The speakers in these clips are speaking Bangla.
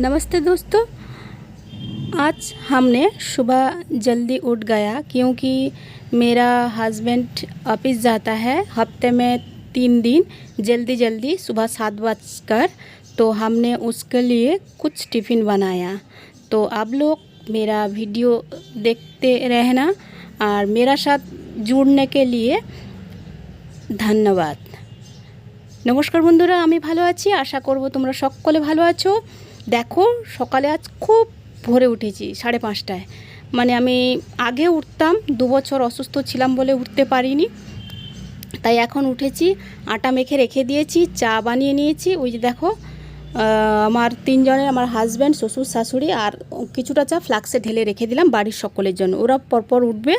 नमस्ते दोस्तों आज हमने सुबह जल्दी उठ गया क्योंकि मेरा हस्बैंड ऑफिस जाता है हफ्ते में तीन दिन जल्दी जल्दी सुबह सात बजकर तो हमने उसके लिए कुछ टिफ़िन बनाया तो आप लोग मेरा वीडियो देखते रहना और मेरा साथ जुड़ने के लिए ধন্যবাদ নমস্কার বন্ধুরা আমি ভালো আছি আশা করব তোমরা সকলে ভালো আছো দেখো, সকালে আজ খুব ভোরে উঠেছি, সাড়ে পাঁচটায়। মানে আমি আগে উঠতাম দু বছর অসুস্থ ছিলাম বলে উঠতে পারিনি। তাই এখন উঠেছি, আটা মেখে রেখে দিয়েছি, চা বানিয়ে নিয়েছি। ওই যে দেখো আমার তিনজনের, আমার হাজব্যান্ড শ্বশুর, শাশুড়ি আর কিছুটা চা ফ্লাক্সে ঢেলে রেখে দিলাম বাড়ির সকলের জন্য। ওরা পরপর উঠবে,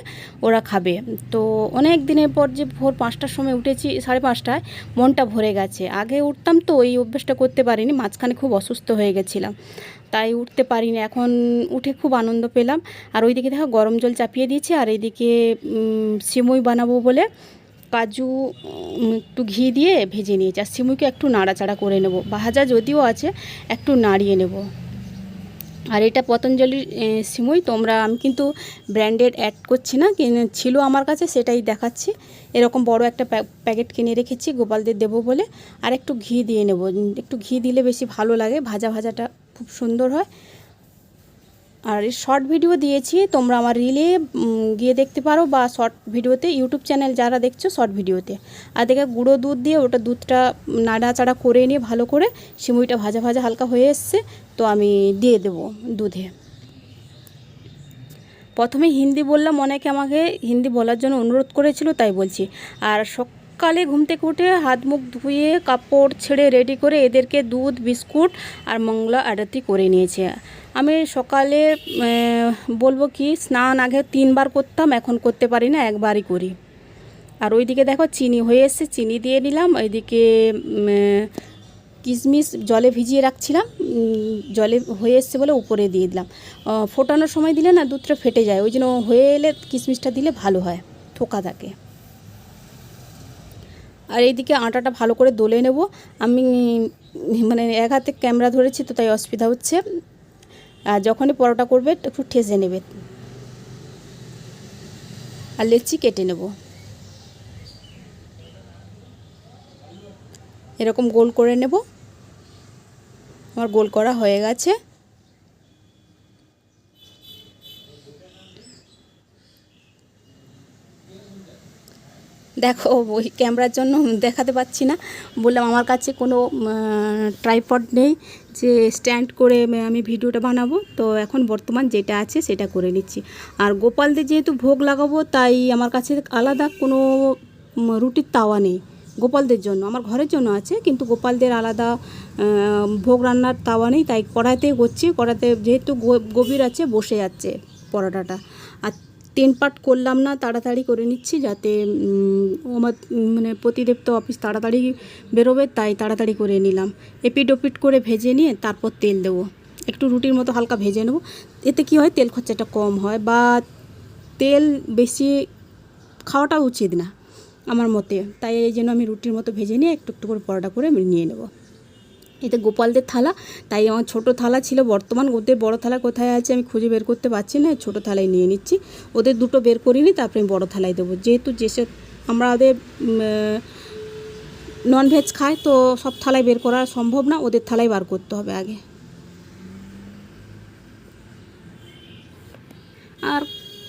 ওরা খাবে। তো অনেক দিনের পর যে ভোর পাঁচটার সময় উঠেছি, সাড়ে পাঁচটায়, মনটা ভরে গেছে। আগে উঠতাম তো ওই অভ্যেসটা করতে পারিনি, মাঝখানে খুব অসুস্থ হয়ে গেছিলাম। তাই উঠতে পারিনি। এখন উঠে খুব আনন্দ পেলাম। আর ওইদিকে দেখো গরম জল চাপিয়ে দিয়েছি, আর এইদিকে সিমুই বানাবো বলে কাজু একটু ঘি দিয়ে ভেজে নিয়েছি। আর সিমুইকে একটু নাড়াচাড়া করে নেব। ভাজা যদিও আছে, একটু নাড়িয়ে নেব। আর এটা পতঞ্জলির সিমুই, তোমরা, আমি কিন্তু ব্র্যান্ডেড অ্যাড করছি না ছিল আমার কাছে, সেটাই দেখাচ্ছি। এরকম বড় একটা প্যা- প্যাকেট কিনে রেখেছি, গোপালদের দেবো বলে। আর একটু ঘি দিয়ে নেব। একটু ঘি দিলে বেশি ভালো লাগে, ভাজা ভাজাটা খুব সুন্দর হয়। আর এই শর্ট ভিডিও দিয়েছি, তোমরা আমার রিলে গিয়ে দেখতে পারো বা শর্ট ভিডিওতে ইউটিউব চ্যানেল যারা দেখছ শর্ট ভিডিওতে আর দেখে গুঁড়ো দুধ দিয়ে ওটা দুধটা নাড়াচাড়া করে নিয়ে ভালো করে সিমুইটা ভাজা ভাজা হালকা হয়ে এসছে, তো আমি দিয়ে দেবো দুধে। প্রথমে হিন্দি বললাম, অনেকে আমাকে হিন্দি বলার জন্য অনুরোধ করেছিল, তাই বলছি। আর সকালে ঘুম থেকে উঠে হাত মুখ ধুয়ে কাপড় ছেড়ে রেডি করে এদেরকে দুধ, বিস্কুট আর মঙ্গলা আরতি করে নিয়েছে। আমি সকালে বলব কি, স্নান আগে তিনবার করতাম, এখন করতে পারি না, একবারই করি। আর ওইদিকে দেখো চিনি হয়ে এসছে, চিনি দিয়ে নিলাম, ওইদিকে কিশমিশ জলে ভিজিয়ে রাখছিলাম জলে হয়ে এসছে বলে উপরে দিয়ে দিলাম। ফোটানোর সময় দিলে না দুধটা ফেটে যায়, ওই জন্য হয়ে এলে কিশমিশটা দিলে ভালো হয়, থোকা থাকে। আর এইদিকে আটাটা ভালো করে দলে নেব। আমি মানে এক হাতে ক্যামেরা ধরেছি তো তাই অসুবিধা হচ্ছে। আর যখনই পরোটা করবে একটু ঠেসে নেবে। আর লেচি কেটে নেব। এরকম গোল করে নেব। আমার গোল করা হয়ে গেছে। দেখো, ওই ক্যামেরার জন্য দেখাতে পাচ্ছি না। বললাম, আমার কাছে কোনো ট্রাইপড নেই যে স্ট্যান্ড করে আমি ভিডিওটা বানাবো। তো এখন বর্তমান যেটা আছে সেটা করে নিচ্ছি। আর গোপালদের যেহেতু ভোগ লাগাবো, তাই আমার কাছে আলাদা কোনো রুটির তাওয়া নেই গোপালদের জন্য। আমার ঘরের জন্য আছে, কিন্তু গোপালদের আলাদা ভোগ রান্নার তাওয়া নেই। তাই কড়াইতে করছি কড়াইতে যেহেতু গভীর আছে, বসে যাচ্ছে পরোটাটা। আর তিন পার্ট করলাম না, তাড়াতাড়ি করে নিচ্ছি যাতে আমার মানে প্রতিদেব তো অফিস তাড়াতাড়ি বেরোবে, তাই তাড়াতাড়ি করে নিলাম। এপিট ওপিট করে ভেজে নিয়ে তারপর তেল দেবো। একটু রুটির মতো হালকা ভেজে নেব। এতে কি হয়, তেল খরচাটা কম হয় বা তেল বেশি খাওয়াটা উচিত না, আমার মতে। তাই এই জন্য আমি রুটির মতো ভেজে নিয়ে একটু একটু করে পরোটা করে নিয়ে নেব। এতে গোপালদের থালা। তাই আমার ছোট থালা ছিল। বর্তমান ওদের বড় থালা কোথায় আছে আমি খুঁজে বের করতে পারছি না। ছোট থালায় নিয়ে নিচ্ছি। ওদের দুটো বের করিনি, তারপরে আমি বড় থালায় দেবো। যেহেতু যেসব আমরা ওদের ননভেজ খাই তো সব থালায় বের করা সম্ভব না। ওদের থালায় বার করতে হবে আগে। আর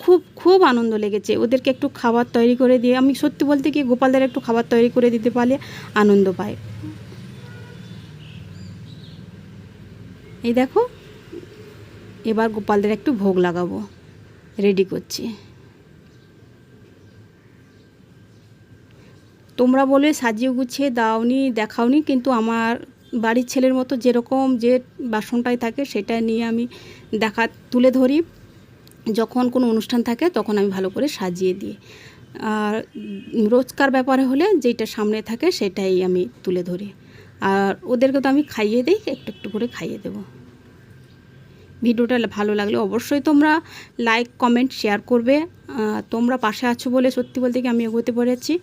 খুব খুব আনন্দ লেগেছে। ওদেরকে একটু খাবার তৈরি করে দিয়ে, আমি সত্যি বলতে কি গোপালদের একটু খাবার তৈরি করে দিতে পারলে আনন্দ পায়। এই দেখো, এবার গোপালদের একটু ভোগ লাগাবো। রেডি করছি। তোমরা বলে সাজিয়ে গুছিয়ে দাওনি, দেখাওনি, কিন্তু আমার বাড়ির ছেলের মতো যেরকম যে বাসনটাই থাকে সেটা নিয়ে আমি দেখা, তুলে ধরি। যখন কোনো অনুষ্ঠান থাকে তখন আমি ভালো করে সাজিয়ে দিই। আর রোজকার ব্যাপারে হলে যেটা সামনে থাকে সেটাই আমি তুলে ধরি। আর ওদেরকে তো আমি খাইয়ে দিই, একটু একটু করে খাইয়ে দেবো। ভিডিওটা ভালো লাগলে অবশ্যই তোমরা লাইক কমেন্ট শেয়ার করবে। তোমরা পাশে আছো বলে সত্যি বলতে কি আমি এগোতে পেরেছি।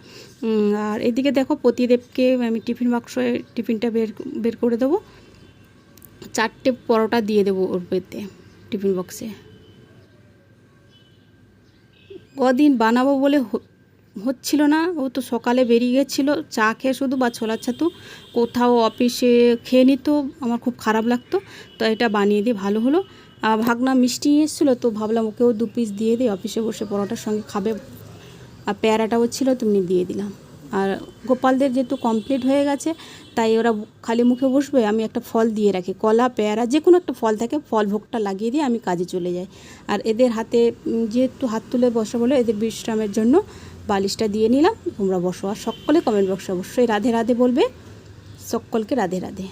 আর এদিকে দেখো প্রতিদেবকে আমি টিফিন বাক্সে টিফিনটা বের বের করে দেবো। চারটে পরোটা দিয়ে দেবো ওর পেতে টিফিন বক্সে কদিন বানাবো বলে হচ্ছিল না, ও তো সকালে বেরিয়ে গেছিল, চা খেয়ে শুধু বা ছোলার ছাতু, কোথাও অফিসে খেয়ে নিত, আমার খুব খারাপ লাগতো, তো এটা বানিয়ে দিয়ে ভালো হলো। ভাগনা মিষ্টি এসেছিল, তো ভাবলাম ওকেও দু পিস দিয়ে দিই, অফিসে বসে পরোটার সঙ্গে খাবে। আর পেয়ারাটাও ছিল তুমি দিয়ে দিলাম। আর গোপালদের যেহেতু কমপ্লিট হয়ে গেছে, তাই ওরা খালি মুখে বসবে, আমি একটা ফল দিয়ে রাখি। কলা, পেয়ারা, যে কোনো একটা ফল থাকে, ফল ভোগটা লাগিয়ে দিয়ে আমি কাজে চলে যাই। আর এদের হাতে যেহেতু হাত তুলে বসা বলে এদের বিশ্রামের জন্য বালিশটা দিয়ে নিলাম। তোমরা বসো আর সকলে কমেন্ট বক্সে অবশ্যই রাধে রাধে বলবে। সকলকে রাধে রাধে।